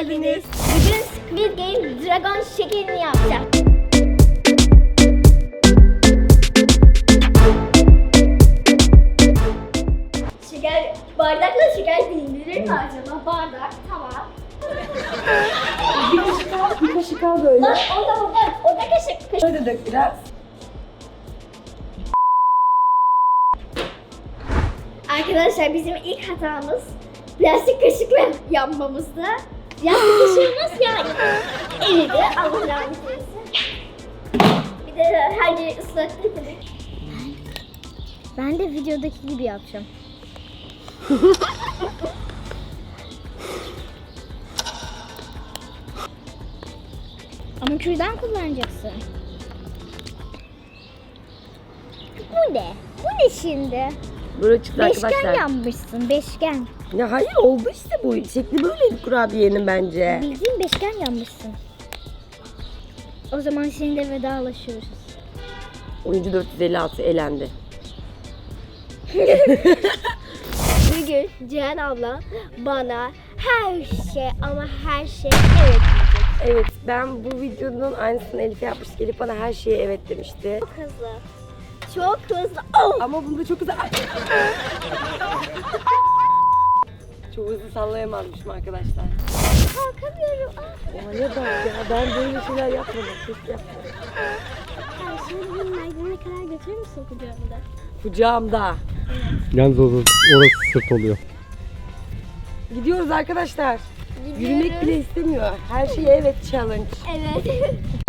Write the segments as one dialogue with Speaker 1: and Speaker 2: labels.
Speaker 1: geldiniz. Bugün Squid Game Dragon şekerini yapacağız. Şeker, bardakla şeker dindirir mi acaba? Bardak, tamam.
Speaker 2: Bir kaşık al, bir kaşık al böyle.
Speaker 1: Lan orada orada, orada kaşık. kaşık.
Speaker 2: Şöyle dök biraz.
Speaker 1: Arkadaşlar bizim ilk hatamız plastik kaşıkla yanmamızdı. Plastik kaşığımız yani eridi. Allah rahmet eylesin. Bir de her yeri ıslattı tabii. Ben de videodaki gibi yapacağım. Ama kürdan kullanacaksın. Bu ne? Bu ne şimdi?
Speaker 2: Böyle çıktı
Speaker 1: Beşgen
Speaker 2: arkadaşlar.
Speaker 1: yanmışsın, beşgen.
Speaker 2: Ya hayır oldu işte bu. Şekli böyle kurabiyenin bence.
Speaker 1: Bildiğin beşgen yanmışsın. O zaman seninle vedalaşıyoruz.
Speaker 2: Oyuncu 456 elendi.
Speaker 1: Bugün Cihan abla bana her şey ama her şey evet diyecek.
Speaker 2: Evet ben bu videonun aynısını Elif'e yapmıştık. Elif bana her şeye evet demişti.
Speaker 1: Çok hızlı. Çok hızlı. Oh!
Speaker 2: Ama bunda çok güzel. çok hızlı sallayamazmışım arkadaşlar.
Speaker 1: Kalkamıyorum. Ah.
Speaker 2: Hale bak ya ben böyle şeyler yapmadım. Hiç yapmadım.
Speaker 1: Sen şimdi beni merdivene kadar götürür müsün kucağımda?
Speaker 2: Kucağımda.
Speaker 3: Yalnız orası, orası sırt oluyor.
Speaker 2: Gidiyoruz arkadaşlar. Yürümek bile istemiyor. Her şeye evet challenge.
Speaker 1: Evet.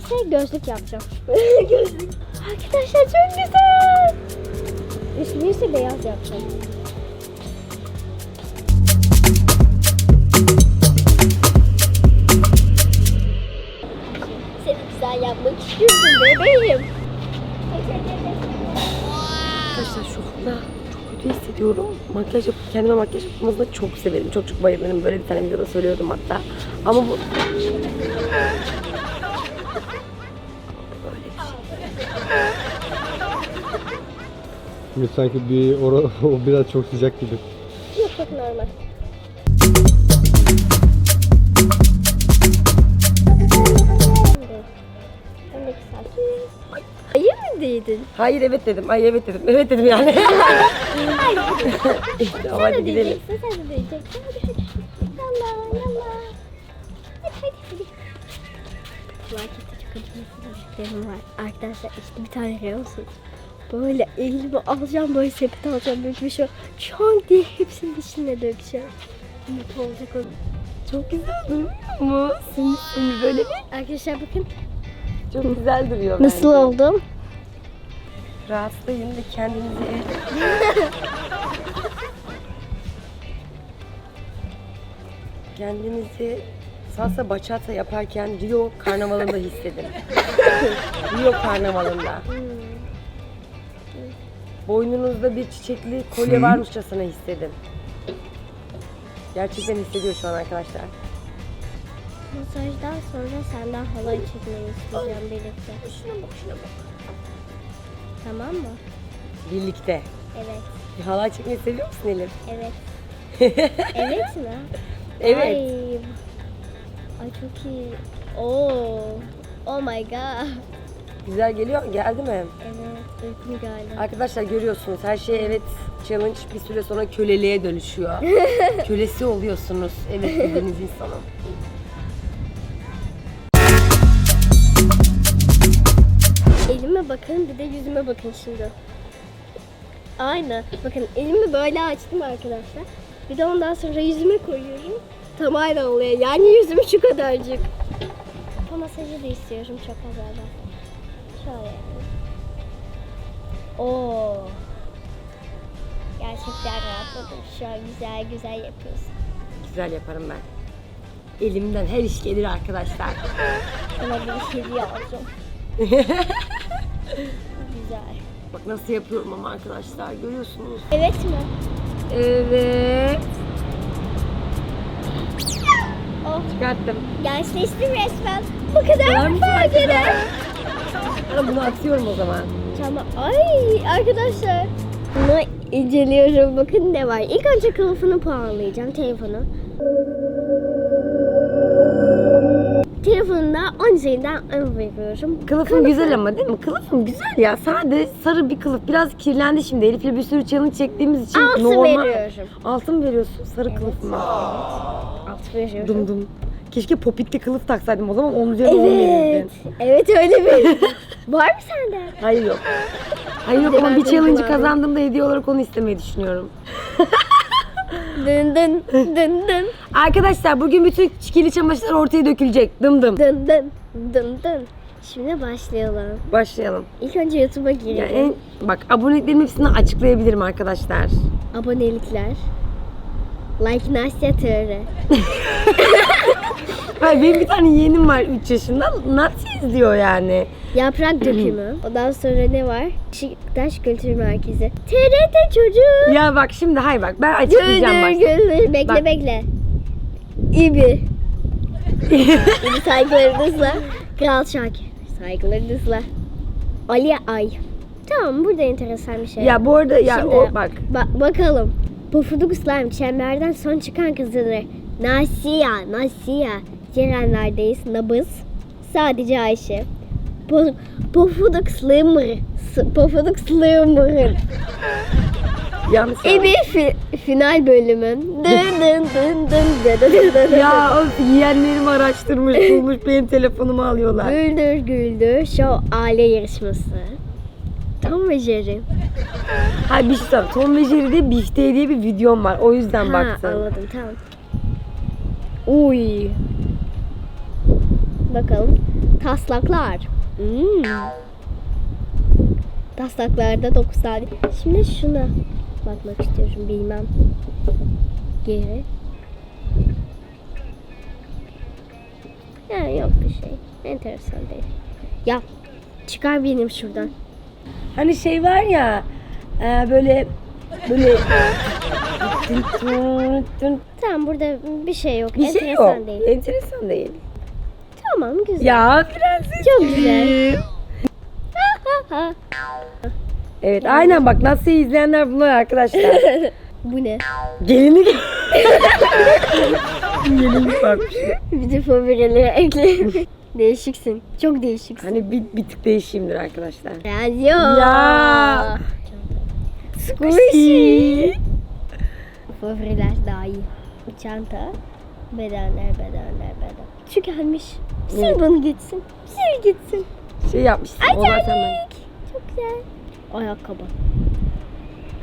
Speaker 1: ise gözlük yapacağım. gözlük. Arkadaşlar çok güzel. Üstünü ise beyaz yapacağım. Seni güzel yapmak istiyorum bebeğim.
Speaker 2: Arkadaşlar şu anda çok kötü hissediyorum. Makyaj yapıp kendime makyaj yapmasını da çok severim. Çok çok bayılırım. Böyle bir tane videoda söylüyordum hatta. Ama bu...
Speaker 3: Şimdi sanki bir o biraz çok sıcak gibi.
Speaker 1: Yok çok normal. Hayır mı dedin?
Speaker 2: Hayır evet dedim. Ay evet dedim. Evet dedim yani. İşte
Speaker 1: Sen de diyeceksin, sen de diyeceksin. Hadi hadi. Yalla yalla. Hadi hadi hadi. Markette çok acımasız çocuklarım var. Arkadaşlar işte bir tane reyosun. Böyle elimi alacağım, böyle sepet alacağım, böyle bir şey. Çon diye hepsinin içine dökeceğim. Mutlu olacak o.
Speaker 2: Çok güzel durmuyor mu? Seni, seni böyle bir
Speaker 1: Arkadaşlar bakın.
Speaker 2: çok güzel duruyor
Speaker 1: Nasıl
Speaker 2: bence.
Speaker 1: oldum?
Speaker 2: Rahatsızlayın ve kendinizi kendinizi salsa bachata yaparken Rio karnavalında hissedin. Rio karnavalında. Boynunuzda bir çiçekli kolye varmışçasına hissedin. Gerçekten hissediyor şu an arkadaşlar.
Speaker 1: Masajdan sonra senden halay çekmeni isteyeceğim birlikte.
Speaker 2: Şuna bak şuna bak.
Speaker 1: Tamam mı?
Speaker 2: Birlikte.
Speaker 1: Evet.
Speaker 2: Bir halay çekmeyi seviyor musun Elif?
Speaker 1: Evet. evet mi?
Speaker 2: Evet.
Speaker 1: Ay, ay çok iyi. Oo. Oh my god.
Speaker 2: Güzel geliyor. Geldi mi?
Speaker 1: Evet, uykum geldi.
Speaker 2: Arkadaşlar görüyorsunuz her şey evet challenge bir süre sonra köleliğe dönüşüyor. Kölesi oluyorsunuz. Evet dediğiniz insanın.
Speaker 1: Elime bakın bir de yüzüme bakın şimdi. Aynı. Bakın elimi böyle açtım arkadaşlar. Bir de ondan sonra yüzüme koyuyorum. Tam aynı oluyor. Yani yüzüm şu kadarcık. Kafa masajı da istiyorum çok azaldan. Şöyle. Oo. Gerçekten rahatladım. Şu an güzel güzel yapıyorsun.
Speaker 2: Güzel yaparım ben. Elimden her iş gelir arkadaşlar.
Speaker 1: Sana bir hediye alacağım. güzel.
Speaker 2: Bak nasıl yapıyorum ama arkadaşlar görüyorsunuz.
Speaker 1: Evet mi?
Speaker 2: Evet.
Speaker 1: Oh
Speaker 2: Çıkarttım.
Speaker 1: gençleştim resmen. Bu kadar mı fark eder?
Speaker 2: Ben bunu atıyorum o zaman.
Speaker 1: Tamam. Ay arkadaşlar. Bunu inceliyorum. Bakın ne var. İlk önce kılıfını puanlayacağım. Telefonu. Telefonunda 10 üzerinden 10 veriyorum.
Speaker 2: Kılıfım güzel ama değil mi? Kılıfım güzel ya. Sade sarı bir kılıf. Biraz kirlendi şimdi. Elif'le bir sürü challenge çektiğimiz için
Speaker 1: 6
Speaker 2: normal.
Speaker 1: veriyorum.
Speaker 2: Altın mı veriyorsun sarı kılıfıma?
Speaker 1: 6 veriyorum.
Speaker 2: Dum dum. Keşke popitli kılıf taksaydım o zaman onun üzerine on
Speaker 1: Evet.
Speaker 2: verirdin.
Speaker 1: Evet öyle bir. var mı sende?
Speaker 2: Hayır yok. Hayır yok ama bir
Speaker 1: duygulandım.
Speaker 2: kazandığımda hediye olarak onu istemeyi düşünüyorum.
Speaker 1: Dın dın dın dın
Speaker 2: Arkadaşlar bugün bütün kirli çamaşırlar ortaya dökülecek. Dım dım.
Speaker 1: dın dın dın dın. Şimdi başlayalım.
Speaker 2: Başlayalım.
Speaker 1: İlk önce YouTube'a girelim.
Speaker 2: en, bak aboneliklerimin hepsini açıklayabilirim arkadaşlar.
Speaker 1: Abonelikler. Like Nasya TR.
Speaker 2: Hayır benim bir tane yeğenim var 3 yaşında. Nasıl izliyor yani?
Speaker 1: Yaprak dökümü. Ondan sonra ne var? Beşiktaş Kültür Merkezi. TRT çocuğu.
Speaker 2: Ya bak şimdi hayır bak ben açıklayacağım başta.
Speaker 1: güldür. Bekle
Speaker 2: Bak.
Speaker 1: bekle. İbi. İbi saygılarınızla. Kral Şakir. Saygılarınızla. Ali Ay. Tamam burada enteresan bir şey.
Speaker 2: Ya bu arada ya
Speaker 1: Şimdi-
Speaker 2: o bak.
Speaker 1: Ba- bakalım. Pofuduk slime çemberden son çıkan kızları. Nasiya, Nasiya. Cerenlerdeyiz. Nabız. Sadece Ayşe. Po- Pofuduk slime. S- Pofuduk slime.
Speaker 2: Yanlış.
Speaker 1: Ebi fi- final bölümü. Dın dın dın dın dın dın.
Speaker 2: Ya o yiyenlerimi araştırmış bulmuş benim telefonumu alıyorlar.
Speaker 1: Güldür güldür show aile yarışması. Tam ve Jerry.
Speaker 2: Hayır bir şey söyleyeyim. Tom ve Jerry'de Bifte diye bir videom var. O yüzden
Speaker 1: Ha
Speaker 2: baktım.
Speaker 1: anladım tamam. Uy. Bakalım. Taslaklar. Hmm. Taslaklarda 9 tane. Şimdi şuna bakmak istiyorum bilmem. Geri. Ya yok bir şey. Enteresan değil. Ya çıkar benim şuradan.
Speaker 2: Hani şey var ya e, böyle böyle
Speaker 1: Tamam burada bir şey yok.
Speaker 2: bir şey
Speaker 1: Enteresan
Speaker 2: yok.
Speaker 1: değil.
Speaker 2: Enteresan değil.
Speaker 1: Tamam güzel.
Speaker 2: Ya prenses.
Speaker 1: Çok güzel.
Speaker 2: Evet aynen bak Nasya'yı izleyenler bunlar arkadaşlar.
Speaker 1: Bu ne?
Speaker 2: Gelinlik. Gelinlik bakmış.
Speaker 1: Bir de favorileri ekle. Değişiksin. Çok değişiksin.
Speaker 2: Hani bir, bir tık değişeyimdir arkadaşlar.
Speaker 1: Radyo.
Speaker 2: Ya.
Speaker 1: Squishy. Favoriler daha iyi. Çanta. Bedenler, bedenler, beden. Gelmiş. Sür
Speaker 2: Evet.
Speaker 1: bunu gitsin. Sür gitsin.
Speaker 2: Şey yapmışsın.
Speaker 1: Ay
Speaker 2: ben.
Speaker 1: terlik. Çok güzel. Ayakkabı.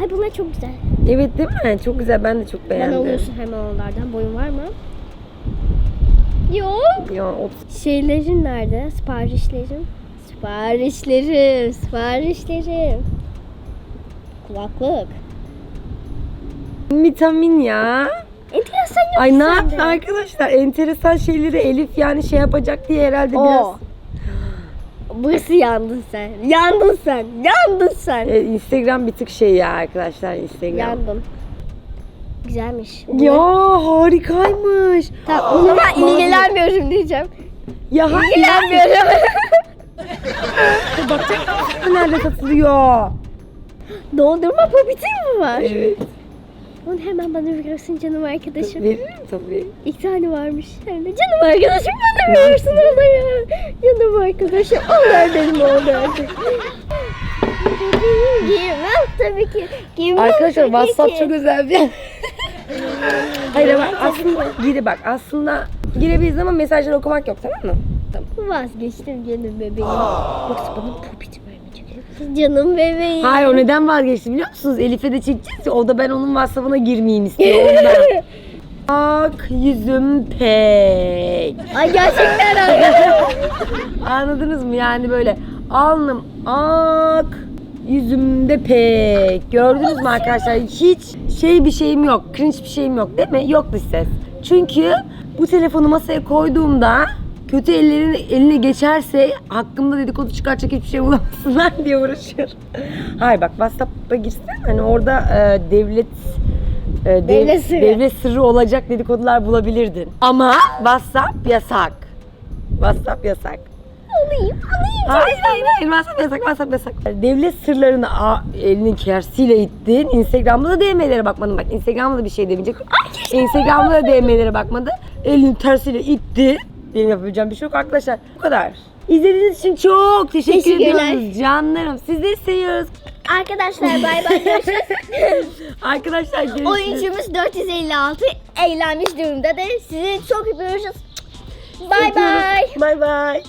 Speaker 1: Ay bunlar çok güzel.
Speaker 2: Evet değil mi? Çok güzel. Ben de çok beğendim.
Speaker 1: alıyorsun hemen onlardan. Boyun var mı? Yok.
Speaker 2: O
Speaker 1: Şeylerin nerede? Siparişlerim. Siparişlerim. Siparişlerim. Kulaklık.
Speaker 2: vitamin ya.
Speaker 1: Enteresan yok
Speaker 2: Ay ne yaptı arkadaşlar? Enteresan şeyleri Elif yani şey yapacak diye herhalde biraz.
Speaker 1: Burası yandın sen. Yandın sen. Yandın sen.
Speaker 2: E, Instagram bir tık şey ya arkadaşlar Instagram.
Speaker 1: Yandın. Güzelmiş.
Speaker 2: Ya harikaymış.
Speaker 1: Tamam, o zaman ilgilenmiyorum diyeceğim.
Speaker 2: Ya.
Speaker 1: İlgilenmiyorum.
Speaker 2: Bakacak mısın nerede satılıyor?
Speaker 1: Doldurma popiti mi var?
Speaker 2: Evet.
Speaker 1: Onu hemen bana verirsin canım arkadaşım.
Speaker 2: Veririm tabii.
Speaker 1: İki tane varmış hem de. Canım arkadaşım bana verirsin onları. Canım arkadaşım. Onlar benim oldu artık. Giymem tabii ki. Giymem
Speaker 2: Arkadaşlar
Speaker 1: tabii
Speaker 2: WhatsApp
Speaker 1: ki.
Speaker 2: çok özel bir yer. Hayır ama aslında giri bak aslında girebiliriz ama mesajları okumak yok tamam mı? Tamam.
Speaker 1: Vazgeçtim canım bebeğim. Yoksa bana popit vermeyecek. Canım bebeğim.
Speaker 2: Hayır o neden vazgeçti biliyor musunuz? Elif'e de çekeceğiz ya o da ben onun WhatsApp'ına girmeyeyim istiyor ondan. Bak yüzüm pek.
Speaker 1: Ay gerçekten.
Speaker 2: Anladınız mı? Yani böyle alnım ak, yüzümde pek. Gördünüz mü arkadaşlar? Hiç şey bir şeyim yok, cringe bir şeyim yok değil mi? Yok dış ses. Çünkü bu telefonu masaya koyduğumda kötü ellerin eline geçerse hakkımda dedikodu çıkartacak hiçbir şey bulamasınlar diye uğraşıyorum. Hayır bak WhatsApp'a girsen hani orada e, devlet e, dev-
Speaker 1: Devlet sırrı.
Speaker 2: devlet sırrı olacak dedikodular bulabilirdin. Ama WhatsApp yasak. WhatsApp yasak.
Speaker 1: Alayım, alayım
Speaker 2: Hayır hayır hayır WhatsApp yasak WhatsApp yasak. Devlet sırlarını a, elinin kersiyle ittin. Instagram'da da DM'lere bakmadın bak. Instagram'da da bir şey demeyecek. Instagram'da da DM'lere bakmadı. Elinin tersiyle itti. Benim yapabileceğim bir şey yok arkadaşlar. Bu kadar. İzlediğiniz için çok teşekkür
Speaker 1: Teşekkürler.
Speaker 2: ediyoruz canlarım. Sizleri seviyoruz.
Speaker 1: Arkadaşlar bay bay görüşürüz.
Speaker 2: Arkadaşlar görüşürüz.
Speaker 1: Oyuncumuz 456 eğlenmiş durumda da sizi çok öpüyoruz. Bay bay.
Speaker 2: Bay bay.